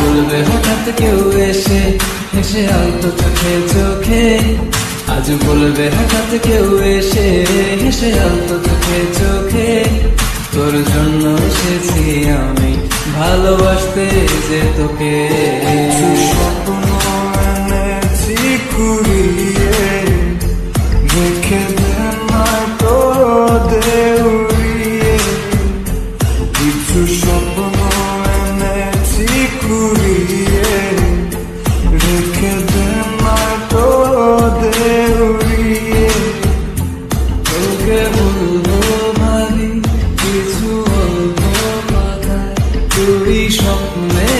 বলবে, হঠাৎ কেউ এসে হেসে আলতো চোখে চোখে। আজ বলবে, হঠাৎ কেউ এসে হেসে আলতো চোখে চোখে। তোর জন্য এসেছি আমি, ভালোবাসতে যে তোকে। স্বপ্ন এনেছি কুড়িয়ে উড়িয়ে রেখে দেন না তো দেউড়িয়ে। তোকে বলব ভারি কিছু অল্প মাথায় তুই স্বপ্নে